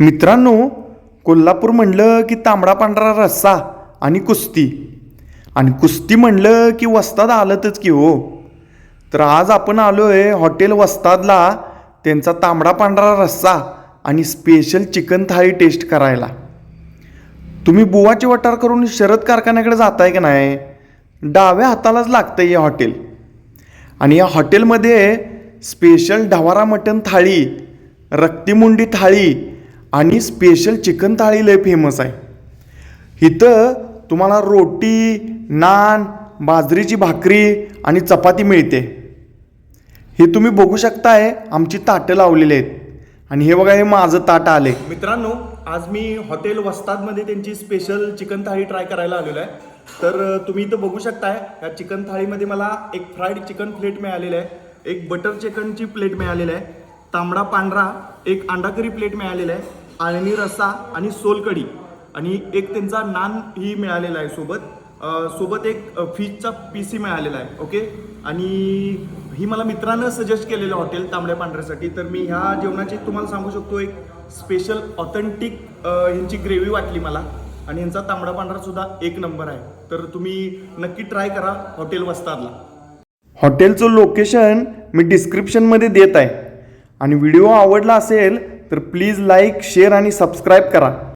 मित्रांनो कोल्हापूर म्हणलं की तांबडा पांढरा रस्सा आणि कुस्ती. आणि कुस्ती म्हणलं की वस्ताद आलंतच की हो. तर आज आपण आलो आहे हॉटेल वस्तादला त्यांचा तांबडा पांढरा रस्सा आणि स्पेशल चिकन थाळी टेस्ट करायला. तुम्ही बुवाचे वटार करून शरद कारखान्याकडे जाताय का नाही? डाव्या हातालाच लागतं हे हॉटेल. आणि या हॉटेलमध्ये स्पेशल ढवारा मटण थाळी रक्तीमुंडी थाळी आणि स्पेशल चिकन थाळी लय फेमस आहे. इथं तुम्हाला रोटी नान बाजरीची भाकरी आणि चपाती मिळते. हे तुम्ही बघू शकताय आमची ताटं लावलेली आहेत. आणि हे बघा हे माझं ताट आले मित्रांनो आज मी हॉटेल वस्तादमध्ये त्यांची स्पेशल चिकन थाळी ट्राय करायला आलेलो आहे. तर तुम्ही इथं बघू शकताय या चिकन थाळीमध्ये मला एक फ्राईड चिकन प्लेट मिळालेलं आहे एक बटर चिकनची प्लेट मिळालेली आहे तांबडा पांढरा एक अंडाकरी प्लेट मिळालेला आहे आळणी रस्सा आणि सोलकढी. आणि एक त्यांचा नान ही मिळालेला आहे सोबत. सोबत एक फिशचा पीसी मिळालेला आहे ओके आणि ही मला मित्रानं सजेस्ट केलेलं हॉटेल तांबड्या पांढऱ्यासाठी. तर मी ह्या जेवणाची तुम्हाला सांगू शकतो एक स्पेशल ऑथेंटिक ह्यांची ग्रेव्ही वाटली मला. आणि यांचा तांबडा पांढरा सुद्धा एक नंबर आहे. तर तुम्ही नक्की ट्राय करा हॉटेल वस्तादला हॉटेलचं लोकेशन मी डिस्क्रिप्शनमध्ये देत आहे. आणि व्हिडिओ आवडला असेल तर प्लीज लाईक शेअर आणि सबस्क्राईब करा.